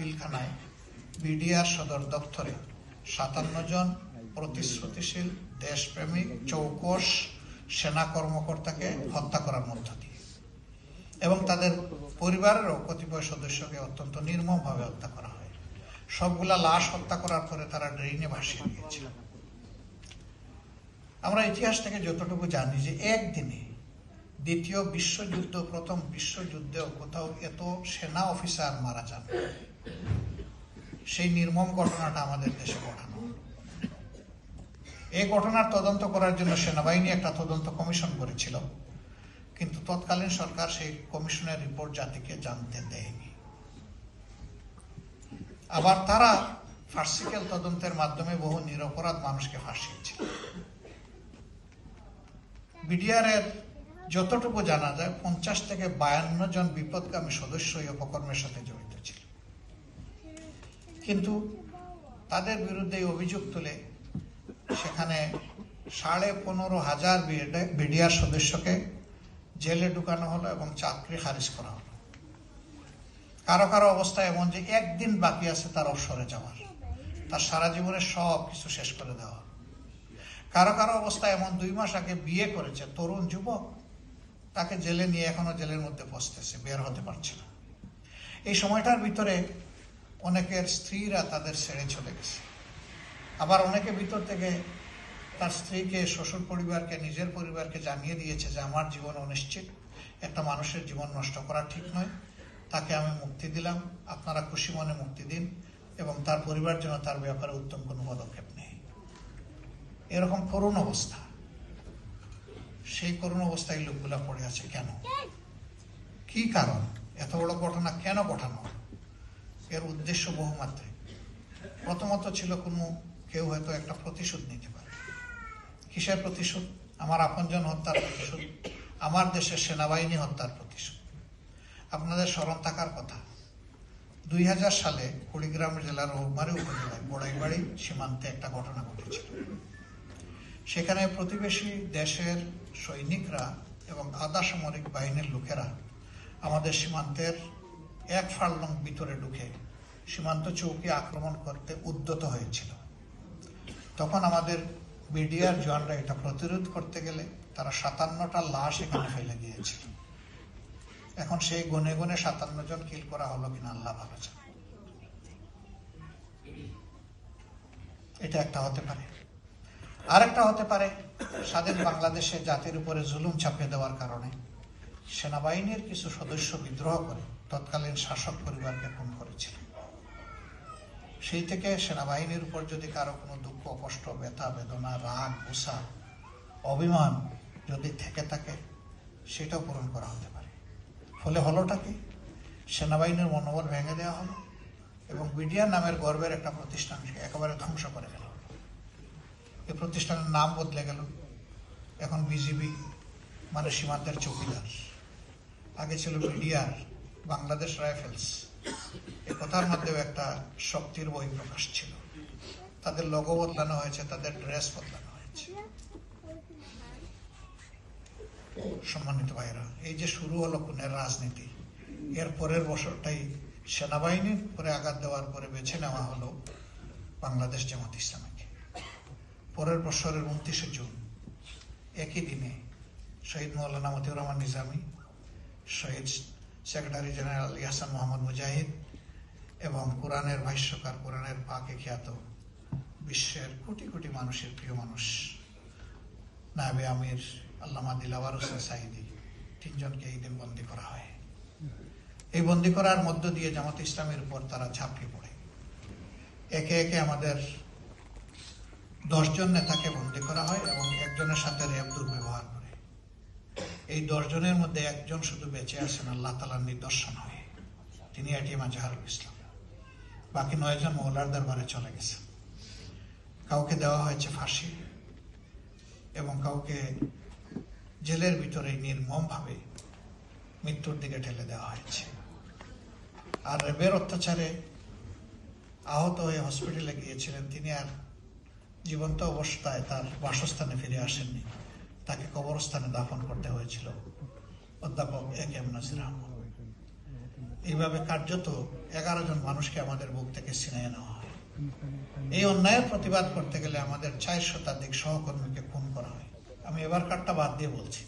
পিলখানায় BDR সদর দপ্তরে সাতান্ন জন প্রতিশ্রুতিশীল দেশপ্রেমিক চৌকস সেনা কর্মকর্তাকে হত্যা করার মধ্য দিয়ে এবং তাদের পরিবারেরও কতিপয় সদস্যকে অত্যন্ত নির্মমভাবে হত্যা করা হয়। সবগুলা লাশ হত্যা করার পরে তারা ড্রেনে ভাসিয়ে দিয়েছিল। আমরা ইতিহাস থেকে যতটুকু জানি যে একদিনে দ্বিতীয় বিশ্বযুদ্ধ, প্রথম বিশ্বযুদ্ধেও কোথাও এত সেনা অফিসার মারা যান। সেই নির্মম ঘটনাটা আমাদের দেশে ঘটানো। এই ঘটনার তদন্ত করার জন্য সেনাবাহিনী একটা তদন্ত কমিশন করেছিল, কিন্তু তৎকালীন সরকার সেই কমিশনের রিপোর্ট জাতিকে জানতে দেয়নি। আবার তারা ফার্সিক্যাল তদন্তের মাধ্যমে বহু নিরপরাধ মানুষকে ফাঁসিয়েছিল। বিডিআর এর যতটুকু জানা যায়, পঞ্চাশ থেকে বায়ান্ন জন বিপদগামী সদস্য এই অপকর্মের সাথে জড়িত। কিন্তু তাদের বিরুদ্ধে অভিযোগ তুলে সেখানে সাড়ে পনেরো হাজার বিডিআর সদস্যকে জেলে ঢুকানো হলো এবং চাকরি খারিজ করা হলো। কারও কারও অবস্থা এমন যে একদিন বাকি আছে তার অবসরে যাওয়ার। তার সারা জীবনের সব কিছু শেষ করে দেওয়া কারও কারও অবস্থা এমন দুই মাস আগে বিয়ে করেছে তরুণ যুবক, তাকে জেলে নিয়ে এখনও জেলের মধ্যে বসতেছে বের হতে পারছে না। এই সময়টার ভিতরে অনেকের স্ত্রীরা তাদের ছেড়ে চলে গেছে। আবার অনেকে ভিতর থেকে তার স্ত্রীকে, শ্বশুর পরিবারকে, নিজের পরিবারকে জানিয়ে দিয়েছে যে, আমার জীবন অনিশ্চিত একটা মানুষের জীবন নষ্ট করা ঠিক নয়। তাকে আমি মুক্তি দিলাম। আপনারা খুশি মনে মুক্তি দিন এবং তার পরিবার যেন তার ব্যাপারে উত্তম কোনো পদক্ষেপ নেই এরকম করুণ অবস্থা। সেই করুণ অবস্থায় লোকগুলা পড়ে আছে কেন? কি কারণ? এত বড় ঘটনা কেন ঘটানো? এর উদ্দেশ্য বহুমাত্রিক। প্রথমত ছিল কোনো কেউ হয়তো একটা প্রতিশোধ নিতে পারে। কিসের প্রতিশোধ? আমার আপনজন হত্যার প্রতিশোধ, আমার দেশের সেনাবাহিনী হত্যার প্রতিশোধ। আপনাদের স্মরণ থাকার কথা দুই হাজার সালে কুড়িগ্রাম জেলার রৌমারী উপজেলায় বড়াইবাড়ি সীমান্তে একটা ঘটনা ঘটেছিল। সেখানে প্রতিবেশী দেশের সৈনিকরা এবং আধা সামরিক বাহিনীর লোকেরা আমাদের সীমান্তের এক ফার্লং ভিতরে ঢুকে সীমান্ত চৌকি আক্রমণ করতে উদ্যত হয়েছিল। তখন আমাদের বিডিআর জওয়ানরা এটা প্রতিরোধ করতে গেলে তারা সাতান্নটা লাশ এখানে ফেলে দিয়েছিল। এখন সেই গনে গনে সাতান্ন জন কিল করা হলো কিনা আল্লাহ ভালো। এটা একটা হতে পারে। আরেকটা হতে পারে, স্বাধীন বাংলাদেশে জাতির উপরে জুলুম চাপিয়ে দেওয়ার কারণে সেনাবাহিনীর কিছু সদস্য বিদ্রোহ করে তৎকালীন শাসক পরিবারকে খুন করেছিল। সেই থেকে সেনাবাহিনীর উপর যদি কারও কোনো দুঃখ, কষ্ট, ব্যথা, বেদনা, রাগ, গুসা, অভিমান যদি থেকে থাকে, সেটাও পূরণ করা হতে পারে। ফলে হলোটা কি? সেনাবাহিনীর মনোবল ভেঙে দেওয়া হলো এবং বিডিআর নামের গর্বের একটা প্রতিষ্ঠানকে একেবারে ধ্বংস করে গেল এই প্রতিষ্ঠানের নাম বদলে গেল। এখন বিজিবি মানে সীমান্তের চৌকিদার। আগে ছিল বিডিআর বাংলাদেশ রাইফেলস, এ কথার মধ্যেও একটা শক্তির বই প্রকাশ ছিল। তাদের লোগো বদলানো হয়েছে, তাদের ড্রেস বদলানো হয়েছে। সম্মানিত ভাইরা এই যে শুরু হলো খুনের রাজনীতি, এর পরের বছরটাই সেনাবাহিনীর উপরে আঘাত দেওয়ার পরে বেছে নেওয়া হলো বাংলাদেশ জামাত ইসলামীকে। পরের বছরের উনত্রিশে জুন, একই দিনে শহীদ মৌলানা মতিউর রহমান নিজামী, শহীদ সেক্রেটারি জেনারেল ইয়াসান মোহাম্মদ মুজাহিদ এবং কোরআনের ভাষ্যকার কোরআনের পাকে খ্যাত বিশ্বের কোটি কোটি মানুষের প্রিয় মানুষ নায়বে আমির আল্লামা দিলাওয়ার হোসেন সাইদি তিনজনকে এই দিন বন্দী করা হয়। এই বন্দি করার মধ্য দিয়ে জামাত ইসলামের উপর তারা ঝাঁপিয়ে পড়ে। একে একে আমাদের দশজন নেতাকে বন্দী করা হয় এবং একজনের সাথে র্যাব দুর্ব্যবহার। এই দশজনের মধ্যে একজন শুধু বেঁচে আছেন, আল্লাহ তালার নিদর্শন হয়ে। তিনি এটিএম আজহারুল ইসলাম। বাকি নয়জন মহলার দরবারে চলে গেছে। কাউকে দেওয়া হয়েছে ফাঁসি এবং কাউকে জেলের ভিতরে নির্মমভাবে মৃত্যুর দিকে ঠেলে দেওয়া হয়েছে। আর রেবের অত্যাচারে আহত হয়ে হসপিটালে গিয়েছিলেন। তিনি আর জীবন্ত অবস্থায় তার বাসস্থানে ফিরে আসেননি। তাকে কবরস্থানে দাফন করতে হয়েছিল। অধ্যাপক এ কে এম নাজির আহমদ। এইভাবে কার্যত এগারো জন মানুষকে আমাদের বুক থেকে ছিনিয়ে নেওয়া হয়। এই অন্যায়ের প্রতিবাদ করতে গেলে আমাদের চার শতাধিক সহকর্মীকে খুন করা হয়। আমি এবার কার্ডটা বাদ দিয়ে বলছি।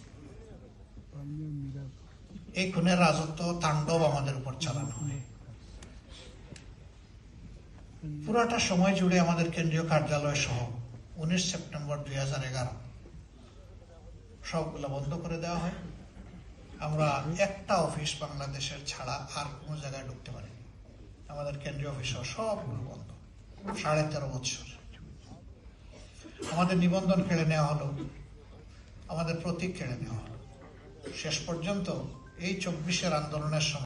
এই খুনের রাজত্ব তাণ্ডব আমাদের উপর চালানো হয়। পুরাটা সময় জুড়ে আমাদের কেন্দ্রীয় কার্যালয় সহ উনিশ সেপ্টেম্বর দুই হাজার এগারো সবগুলো বন্ধ করে দেওয়া হয়। আমরা একটা অফিস বাংলাদেশের ছাড়া আর কোনো জায়গায় ঢুকতে পারিনি। আমাদের কেন্দ্রীয় অফিস সবগুলো বন্ধ। সাড়ে তেরো বছর আমাদের নিবন্ধন কেড়ে নেওয়া হলো। আমাদের প্রতীক কেড়ে নেওয়া হলো। শেষ পর্যন্ত এই চব্বিশের আন্দোলনের সময়